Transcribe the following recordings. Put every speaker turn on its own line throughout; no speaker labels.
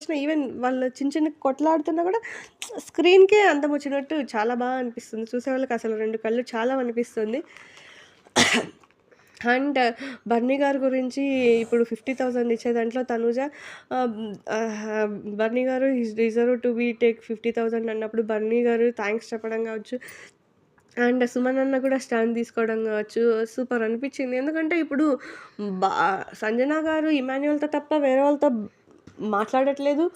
Even వాళ్ళు చిన్న చిన్న కొట్లాడుతున్నా కూడా స్క్రీన్‌కే అందం వచ్చినట్టు చాలా బాగా అనిపిస్తుంది. చూసేవాళ్ళకి అసలు రెండు కళ్ళు చాలా అనిపిస్తుంది. అండ్ బర్నీ గారి గురించి ఇప్పుడు 50,000 ఇచ్చే దాంట్లో తనూజ బర్నీ గారు is deserve to be take 50,000 అన్నప్పుడు బర్నీ గారు థ్యాంక్స్ చెప్పడం కావచ్చు. అండ్ సుమన్ అన్న కూడా స్టాండ్ తీసుకోవడం కావచ్చు. సూపర్ అనిపించింది. ఎందుకంటే ఇప్పుడు బా సంజన గారు ఇమాన్యువల్తో తప్ప వేరే వాళ్ళతో మాట్లాడట్లేదు.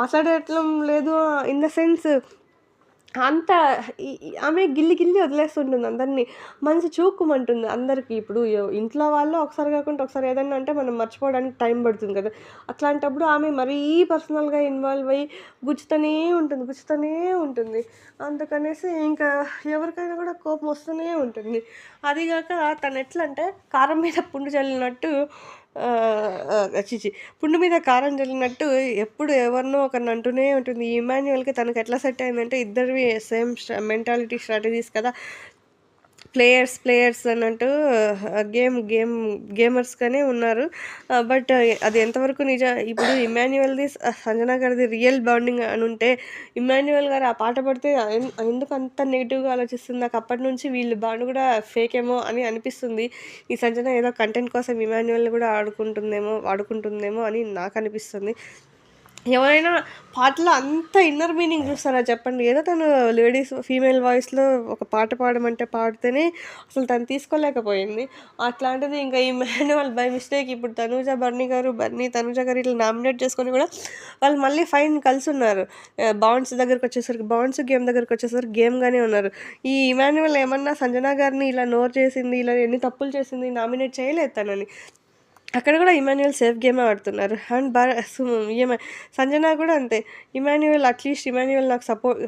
మాట్లాడటం లేదు ఇన్ ద సెన్స్ అంత ఆమె గిల్లి గిల్లి వదిలేస్తుంటుంది అందరిని. మనసు చూక్కుమంటుంది అందరికీ ఇప్పుడు ఇంట్లో వాళ్ళు ఒకసారి కాకుండా ఒకసారి ఏదైనా అంటే మనం మర్చిపోవడానికి టైం పడుతుంది కదా! అట్లాంటప్పుడు ఆమె మరీ పర్సనల్‌గా ఇన్వాల్వ్ అయ్యి గుచ్చుతూనే ఉంటుంది. గుచ్చుతూనే ఉంటుంది. అందుకనేసి ఇంకా ఎవరికైనా కూడా కోపం వస్తూనే ఉంటుంది. అదిగాక తను ఎట్లంటే కారం మీద పుండు చల్లినట్టు చిచి ఛీ! ఛీ! పుండు మీద కారం జల్లినట్టు ఎప్పుడు ఎవరినో ఒకరిని అంటూనే ఉంటుంది. ఈ తనకు ఎట్లా సెట్ అయిందంటే ఇద్దరివి సేమ్ స్ట మెంటాలిటీ స్ట్రాటజీస్ కదా! ప్లేయర్స్, ప్లేయర్స్ అన్నట్టు గేమ్ గేమ్ గేమర్స్‌గానే ఉన్నారు. బట్ అది ఎంతవరకు నిజ ఇప్పుడు ఇమాన్యువల్ది సంజనా గారిది రియల్ బాండింగ్ ఉంటే ఇమాన్యువల్ గారు ఆ పాట పడితే ఎందుకు అంత నెగిటివ్గా ఆలోచిస్తుంది? నాకు అప్పటి నుంచి వీళ్ళు బాండ్ కూడా ఫేక్ ఏమో అని అనిపిస్తుంది. ఈ సంజన ఏదో కంటెంట్ కోసం ఇమాన్యువల్ కూడా ఆడుకుంటుందేమో ఆడుకుంటుందేమో అని నాకు అనిపిస్తుంది ఎవరైనా పాటలో అంత ఇన్నర్ మీనింగ్ చూస్తారా చెప్పండి? ఏదో తను లేడీస్ ఫీమేల్ వాయిస్‌లో ఒక పాట పాడమంటే పాడితేనే అసలు తను తీసుకోలేకపోయింది. అట్లాంటిది ఇంకా ఈ మాన్యువల్ బై మిస్టేక్ ఇప్పుడు తనూజ, బర్నీ గారు, బర్నీ తనూజ గారు ఇట్లా నామినేట్ చేసుకొని కూడా వాళ్ళు మళ్ళీ ఫైన్ కలిసున్నారు. ఆహ్, బాండ్స్ దగ్గరకొచ్చేసరికి బాండ్స్ గేమ్ దగ్గరకొచ్చేసరికి గేమ్‌గానే ఉన్నారు. ఈ ఇమాన్యువల్ ఏమన్నా సంజనా గారిని ఇలా నోరు చేసింది, ఇలా ఎన్ని తప్పులు చేసింది నామినేట్ చేయలేదు తనని. అక్కడ కూడా ఇమాన్యుయల్ సేఫ్ గేమే ఆడుతున్నారు. అండ్ బ సు సంజన కూడా అంతే. ఇమాన్యుయల్ అట్‌లీస్ట్ ఇమాన్యుయల్ నాకు సపోర్ట్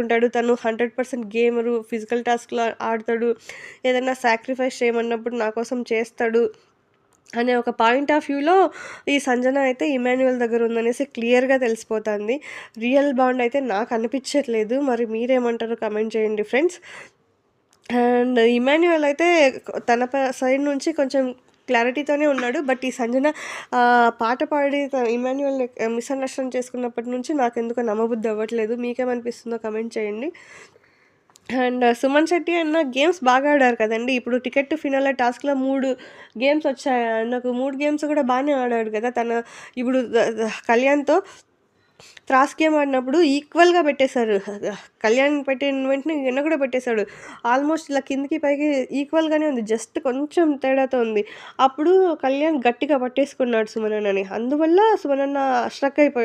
ఉంటాడు. తను 100% గేమరు, ఫిజికల్ టాస్క్లో ఆడతాడు. ఏదైనా సాక్రిఫైస్ చేయమన్నప్పుడు నా కోసం చేస్తాడు. అనే ఒక పాయింట్ ఆఫ్ వ్యూలో ఈ సంజన అయితే ఇమాన్యుయల్ దగ్గర ఉందనేసి క్లియర్‌గా తెలిసిపోతుంది రియల్ బాండ్ అయితే నాకు అనిపించట్లేదు. మరి మీరేమంటారు కమెంట్ చేయండి ఫ్రెండ్స్. అండ్ ఇమాన్యుయల్ అయితే తన ప సైడ్ నుంచి కొంచెం క్లారిటీతోనే ఉన్నాడు. బట్ ఈ సంజన పాట పాడి ఇమాన్యువల్ మిస్‌అండర్‌స్టాండ్ చేసుకున్నప్పటి నుంచి నాకు ఎందుకో నమ్మబుద్ధి అవ్వట్లేదు. మీకేమనిపిస్తుందో కామెంట్ చేయండి. అండ్ సుమన్ శెట్టి అన్న గేమ్స్ బాగా ఆడారు కదండి ఇప్పుడు టికెట్ టు ఫినాల టాస్క్‌లో మూడు గేమ్స్ వచ్చాయి. నాకు మూడు గేమ్స్ కూడా బాగానే ఆడాడు కదా! తన ఇప్పుడు కళ్యాణ్‌తో త్రాస్ గేమ్ ఆడినప్పుడు ఈక్వల్‌గా పెట్టేశారు. కళ్యాణ్ పెట్టిన వెంటనే ఈయన కూడా పెట్టేశాడు. ఆల్మోస్ట్ ఇలా కిందికి పైకి ఈక్వల్‌గానే ఉంది. జస్ట్ కొంచెం తేడాతో ఉంది. అప్పుడు కళ్యాణ్ గట్టిగా పట్టేసుకున్నాడు సుమనన్నని. అందువల్ల సుమనన్న స్ట్రక్ అయిపోయాడు.